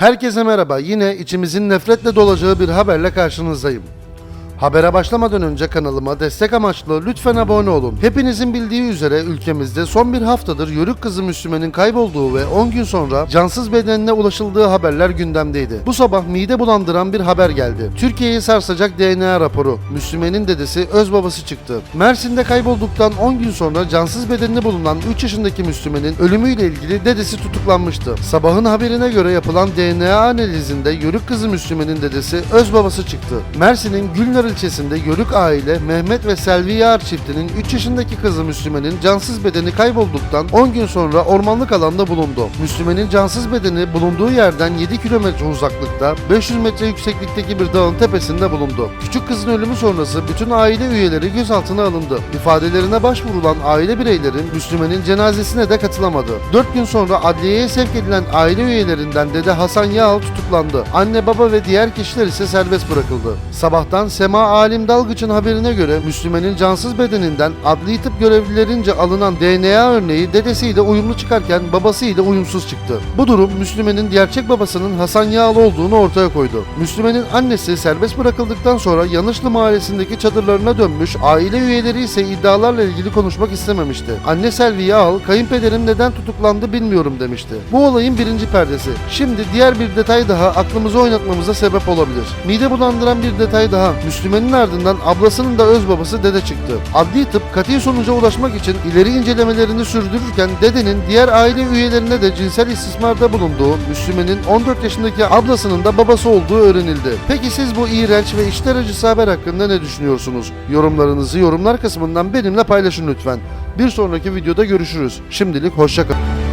Herkese merhaba. Yine içimizin nefretle dolacağı bir haberle karşınızdayım. Habere başlamadan önce kanalıma destek amaçlı lütfen abone olun. Hepinizin bildiği üzere ülkemizde son bir haftadır yörük kızı Müslüman'ın kaybolduğu ve 10 gün sonra cansız bedenine ulaşıldığı haberler gündemdeydi. Bu sabah mide bulandıran bir haber geldi. Türkiye'yi sarsacak DNA raporu. Müslüman'ın dedesi öz babası çıktı. Mersin'de kaybolduktan 10 gün sonra cansız bedeninde bulunan 3 yaşındaki Müslüman'ın ölümüyle ilgili dedesi tutuklanmıştı. Sabahın haberine göre yapılan DNA analizinde yörük kızı Müslüman'ın dedesi öz babası çıktı. Mersin'in Gülnar ilçesinde Yörük aile Mehmet ve Selvi Yağar çiftinin 3 yaşındaki kızı Müslüman'ın cansız bedeni kaybolduktan 10 gün sonra ormanlık alanda bulundu. Müslüman'ın cansız bedeni bulunduğu yerden 7 kilometre uzaklıkta 500 metre yükseklikteki bir dağın tepesinde bulundu. Küçük kızın ölümü sonrası bütün aile üyeleri gözaltına alındı. İfadelerine başvurulan aile bireylerin Müslüman'ın cenazesine de katılamadı. 4 gün sonra adliyeye sevk edilen aile üyelerinden dede Hasan Yağal tutuklandı. Anne baba ve diğer kişiler ise serbest bırakıldı. Sabahtan Sema Alim Dalgıç'ın haberine göre Müslüman'ın cansız bedeninden adli tıp görevlilerince alınan DNA örneği dedesiyle uyumlu çıkarken babasıyla uyumsuz çıktı. Bu durum Müslüman'ın gerçek babasının Hasan Yağal olduğunu ortaya koydu. Müslüman'ın annesi serbest bırakıldıktan sonra Yanışlı mahallesindeki çadırlarına dönmüş, aile üyeleri ise iddialarla ilgili konuşmak istememişti. Anne Selvi Yağal, kayınpederim neden tutuklandı bilmiyorum demişti. Bu olayın birinci perdesi. Şimdi diğer bir detay daha aklımızı oynatmamıza sebep olabilir. Mide bulandıran bir detay daha. Müslümanın ardından ablasının da öz babası dede çıktı. Adli tıp katı sonuca ulaşmak için ileri incelemelerini sürdürürken dedenin diğer aile üyelerine de cinsel istismarda bulunduğu, Müslümanın 14 yaşındaki ablasının da babası olduğu öğrenildi. Peki siz bu iğrenç ve içler acısı haber hakkında ne düşünüyorsunuz? Yorumlarınızı yorumlar kısmından benimle paylaşın lütfen. Bir sonraki videoda görüşürüz. Şimdilik hoşçakalın.